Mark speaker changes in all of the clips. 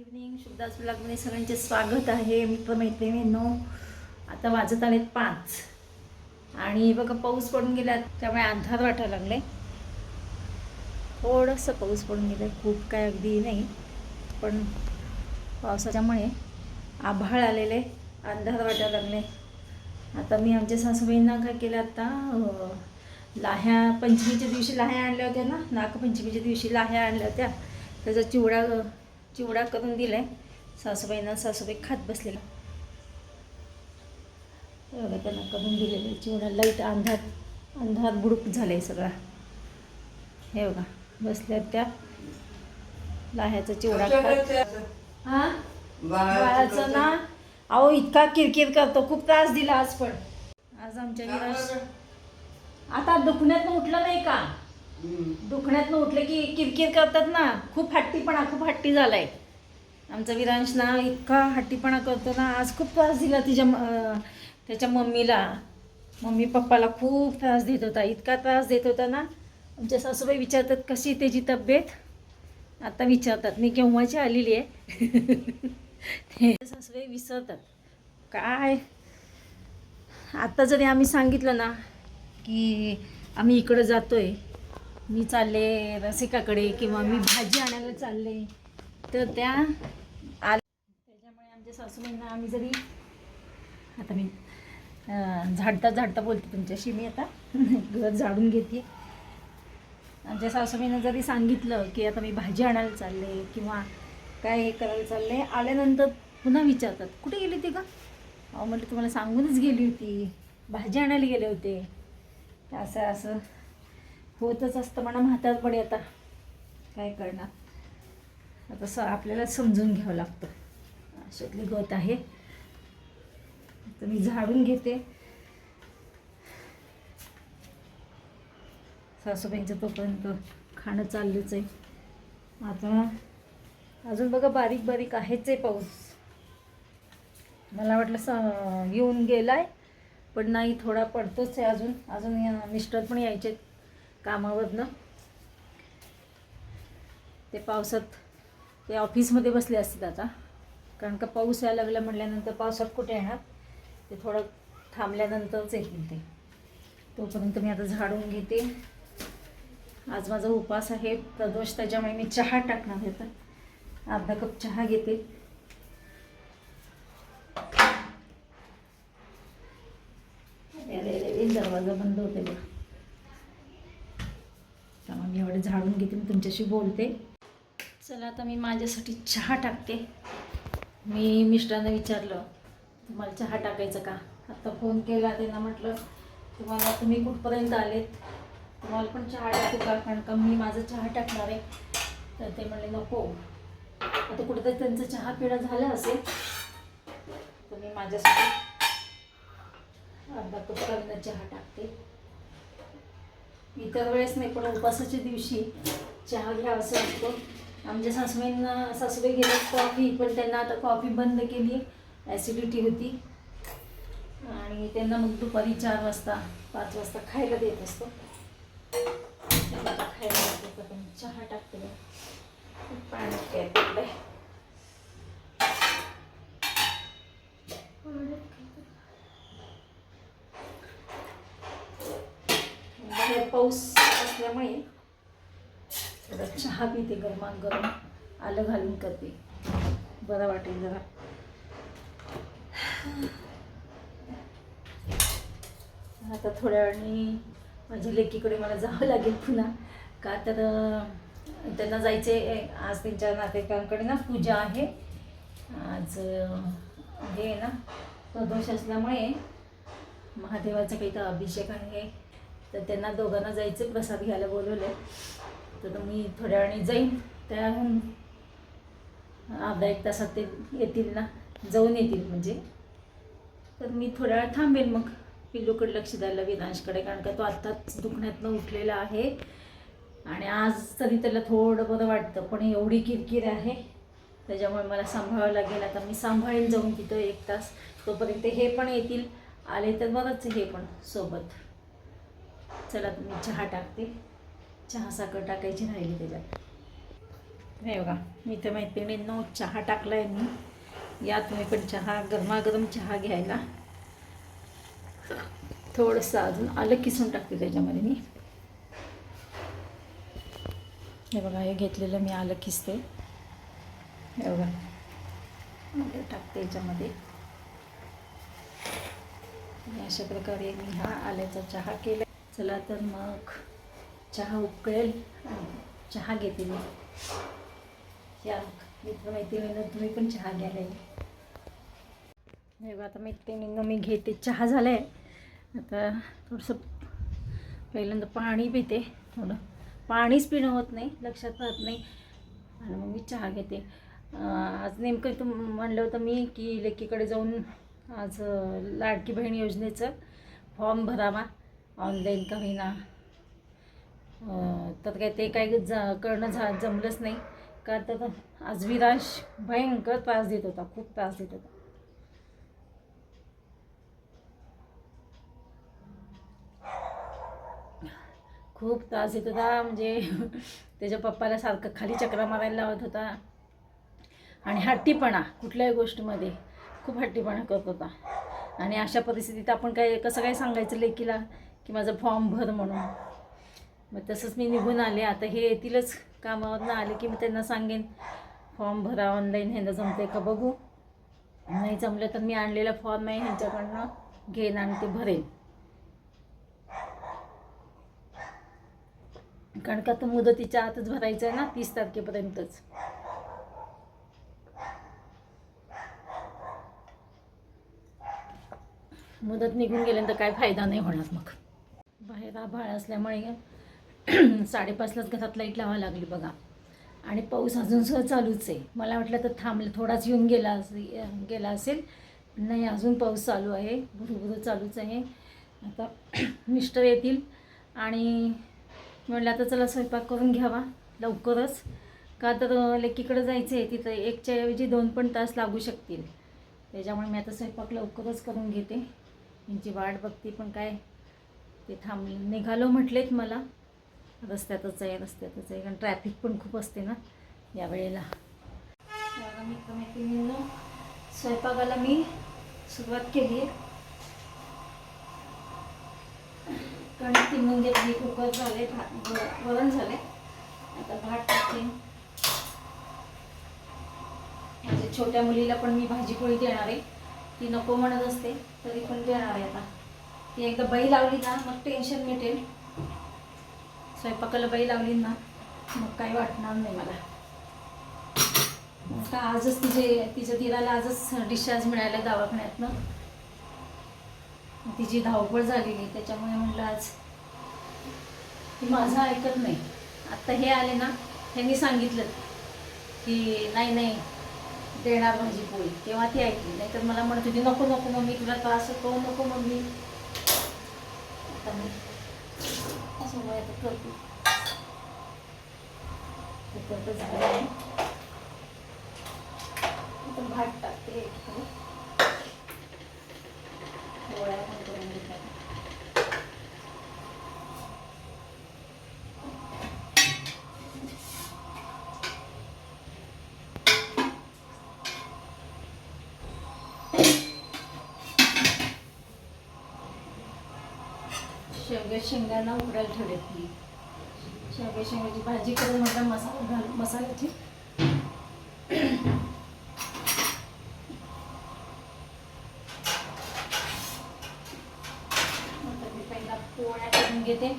Speaker 1: Evening शुद्धास ब्लॉगमध्ये सगळ्यांचे स्वागत आहे. मित्र मैत्रिणींनो. आता वाजत आलेत पाच. आणि बघा पाऊस पडून गेला त्यामुळे अंधार वाटायला लागले. थोडंसं पाऊस पडून गेलं खूप काय अगदी नाही. पण पावसाच्यामुळे आभाळ आलेले अंधार वाटायला लागले. आता मी आमच्या सासूबाईंना काय केलं आता लाह्या पंचमीच्या दिवशी लाह्या आणल्या होत्या ना? नागपंचमीच्या दिवशी लाह्या आणल्या होत्या. त्याचा चिवडा चिवडा करून दिलाय. सासूबाईंना सासूबाई खात बसलेला बघा त्यांना करून दिलेलं चिवडा. लाइट अंधार अंधार बुडूक झालाय सगळा. हे बघा बसल्यात त्या लाह्याचा चिवडा हा? बाळाचं ना? अहो इतका किरकिर करतो. खूप त्रास दिला आज पण. आज आमच्या आता दुखण्यातनं उठलं नाही का? दुखण्यातनं उठलं की किरकिर करतात ना. खूप हट्टीपणा खूप हट्टी झालाय. आमचा विरांश ना इतका हट्टीपणा करतो ना. आज खूप त्रास दिला तिच्या म- त्याच्या मम्मीला. मम्मी पप्पाला खूप त्रास देत होता. इतका त्रास देत होता ना. आमच्या सासूबाई विचारतात कशी त्याची तब्येत? आता विचारतात. मी केव्हाची आलेली आहे? ते सासूबाई विसरतात. काय? आत्ता जरी आम्ही सांगितलं ना की आम्ही इकडं जातो आहे मी चालले रसिकाकडे किंवा मी भाजी आणायला चालले तर त्या आल त्याच्यामुळे आमच्या सासूबाईंना आम्ही जरी आता मी झाडता झाडता बोलते तुमच्याशी मी आता घर झाडून घेते. आमच्या सासूबाईनं जरी सांगितलं की आता मी भाजी आणायला चालले किंवा काय हे करायला चालले आल्यानंतर पुन्हा विचारतात कुठे गेली ती का अहो म्हटलं तुम्हाला सांगूनच गेली होती. भाजी आणायला गेले होते. असं असं होतच असतं म्हणा म्हातारपणे आता काय करणार? आता स आपल्याला समजून घ्यावं लागतं. अशातली गत आहे. तर मी झाडून घेते. सासूबाईंचं तोपर्यंत खाणं चाललंच आहे. आता अजून बघा बारीक बारीक आहेच आहे पाऊस. मला वाटलं स येऊन गेलाय पण नाही थोडा पडतोच आहे अजून. अजून या- मिस्टर पण यायचे कामावरनं. ते पावसात ते ऑफिसमध्ये बसले असतील आता. कारण का पाऊस यायला लागला म्हटल्यानंतर पावसात कुठे येणार? ते थोडं थांबल्यानंतरच येतील ते. तोपर्यंत मी आता झाडून घेते. आज माझा उपास आहे प्रदोष त्याच्यामुळे मी चहा टाकणार आहे. तर अर्धा कप चहा घेते. अरे दरवाजा बंद होते झाडून घेते मी तुमच्याशी बोलते. चला आता मी माझ्यासाठी चहा टाकते. मी मिस्टरांना विचारलं तुम्हाला चहा टाकायचं का? आत्ता फोन केला त्यांना म्हटलं तुम्हाला तुम्ही कुठपर्यंत आलेत? तुम्हाला पण चहा टाकू का? कारण का मी माझं चहा टाकणार आहे. तर ते म्हणले नको. आता कुठेतरी त्यांचं चहा पिणं झालं असेल तर मी माझ्यासाठी अर्धा कप चहा टाकते. इतर वेळेस नाही पण उपासाच्या दिवशी चहा घ्या असं वाटतो आमच्या सासूबाईंना सासूबाई गेले कॉफी पण त्यांना आता कॉफी बंद केली ॲसिडिटी होती. आणि त्यांना मग दुपारी चार वाजता पाच वाजता खायला देत असतो. खायला देते चहा टाकते. पाणी प्यायला बाहेर पाऊस असल्यामुळे थोडा चहा पिते गरमागरम आलं घालून करते. बरं वाटेल जरा. आता थोड्या वेळाने माझ्या लेकीकडे मला जावं लागेल पुन्हा. का तर त्यांना जायचे आज त्यांच्या नातेवाईकांकडे ना पूजा आहे. आज हे आहे ना प्रदोष असल्यामुळे महादेवाचा काही तर अभिषेक आहे. तर त्यांना दोघांना जायचं प्रसाद घ्यायला बोलवले. तर मी थोड्या वेळाने जाईन. त्याहून अर्धा एक तासात ते येतील ना जाऊन येतील म्हणजे. तर मी थोड्या वेळ थांबेन मग. पिल्लूकडे लक्ष द्यायला विनाशकडे कारण का तो आत्ताच दुखण्यातनं उठलेला आहे. आणि आज तरी त्याला थोडं बरं वाटतं पण एवढी किरकिर आहे. त्याच्यामुळे मला सांभाळावं लागेल. आता मी सांभाळेन जाऊन तिथं एक तास. तोपर्यंत हे पण येतील. आले तर बरंच हे पण सोबत. चला तुम्ही चहा टाकते. चहा साखर टाकायची राहिली त्याच्यात. हे बघा मी तर मैत्रिणींनो चहा टाकला आहे मी. या तुम्ही पण चहा गरमागरम चहा घ्यायला. थोडंसं अजून आलं किसून टाकते त्याच्यामध्ये मी. हे बघा हे घेतलेलं मी आलं किसते. हे बघा. टाकते याच्यामध्ये. अशा प्रकारे मी हा आल्याचा चहा केला. चला तर मग चहा उकळेल चहा घेते मी. या मित्रमैत्रिणीनं तुम्ही पण चहा घ्यायला या. हे बघा आता मैत्रिणींना मी घेते. चहा झाला आहे आता थोडंसं पहिल्यांदा पाणी पिते. थोडं पाणीच पिणं होत नाही लक्षात राहत नाही. आणि मग मी चहा घेते. आज नेमकं तुम म्हणलं होतं मी की लेकीकडे जाऊन आज लाडकी बहीण योजनेचं फॉर्म भरावा. ऑनलाईन का होईना. तर काय ते काही जा करणं झा जमलंच नाही. का तर आज विराज भयंकर त्रास देत होता खूप त्रास देत होता. खूप त्रास देत होता म्हणजे त्याच्या पप्पाला सारखं खाली चक्रा मारायला लावत होता. आणि हट्टीपणा कुठल्याही गोष्टीमध्ये खूप हट्टीपणा करत होता. आणि अशा परिस्थितीत आपण काय कसं काय सांगायचं लेकीला? की माझा फॉर्म भर म्हणून. मग तसंच मी निघून आले. आता हे येतीलच कामावरनं आले की मी त्यांना सांगेन फॉर्म भरा ऑनलाईन ह्यांना जमते का बघू. नाही जमलं तर मी आणलेला फॉर्म आहे ह्यांच्याकडनं घेईन आणि ते भरेन. कारण का तो मुदतीच्या आतच भरायचं आहे ना तीस तारखेपर्यंतच. मुदत निघून गेल्यानंतर काय फायदा नाही होणार मग. बाहेर आभाळ असल्यामुळे साडेपाचलाच घरात लाइट लावा लागली बघा. आणि पाऊस अजून सुद्धा चालूच आहे. मला वाटलं तर थांबलं थोडाच येऊन गेला असे गेला असेल. नाही अजून पाऊस चालू आहे. भुरुभुरु चालूच आहे. आता मिस्टर येतील. आणि म्हटलं आता चला स्वयंपाक करून घ्यावा लवकरच. का तर लेकीकडं जायचं आहे तिथं एकच्या ऐवजी दोन पण तास लागू शकतील. त्याच्यामुळे मी आता स्वयंपाक लवकरच करून घेते. यांची वाट बघते पण काय ते थांब निघालो म्हटलेत मला. रस्त्यातच आहे रस्त्यातच आहे. कारण ट्रॅफिक पण खूप असते ना या वेळेला बघा मित्रमैत्रिणींनो स्वयंपाकाला मी सुरुवात केली आहे. कणिक तिमून घेतली कुकर झाले भात वरण झाले. आता भात टाकते. माझ्या छोट्या मुलीला पण मी भाजी पोळी देणार आहे. ती नको म्हणत असते तरी पण देणार आहे आता. ती एकदा बाई लावली ना मग टेन्शन मिटेल. स्वयंपाकाला बाई लावली ना मग काही वाटणार नाही मला. का आजच तिचे तिच्या दिराला आजच डिस्चार्ज मिळाला दवाखान्यातनं. तिची धावपळ झालेली त्याच्यामुळे म्हटलं आज ती माझं ऐकत नाही. आत्ता हे आले ना त्यांनी सांगितलं की नाही नाही देणार भाजी पोळी. तेव्हा ती ऐकली. नाही तर मला म्हणत होती नको नको मम्मी तुला त्रास होतो नको मम्मी. आता मी असं आता झालं आहे भात टाकते एकीकडे. पोळ्या पण करून घेतात शेवग्या शेंगांना उकडायला ठेवलेत मी शेवग्या शेंगाची भाजी करून म्हटलं मसाला घाल मसाल्याची पहिला पोळ्या करून घेते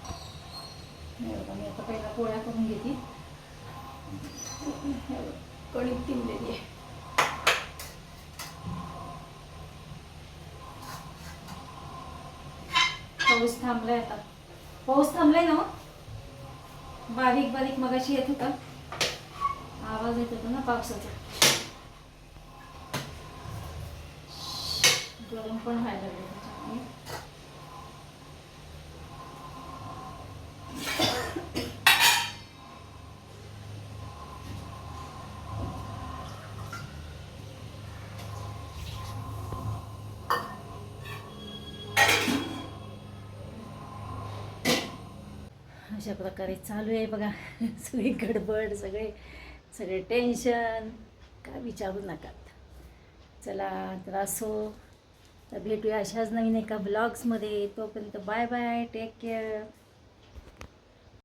Speaker 1: हे बघा, मी आता पहिला पोळ्या करून घेते हे बघा, कणिक तिंबलेली आहे. पाऊस थांबलाय आता. पाऊस थांबलाय ना हो? बारीक बारीक मगाशी येत होता. आवाज येत होता ना पावसाचा. गरम पण व्हायला लागले त्याच्यामुळे. अशा प्रकारे चालू आहे बघा. सगळी गडबड सगळे सगळे टेन्शन काय विचारू नका. चला तर असो. तर भेटूया अशाच नवीन एका ब्लॉग्समध्ये तोपर्यंत बाय बाय टेक केअर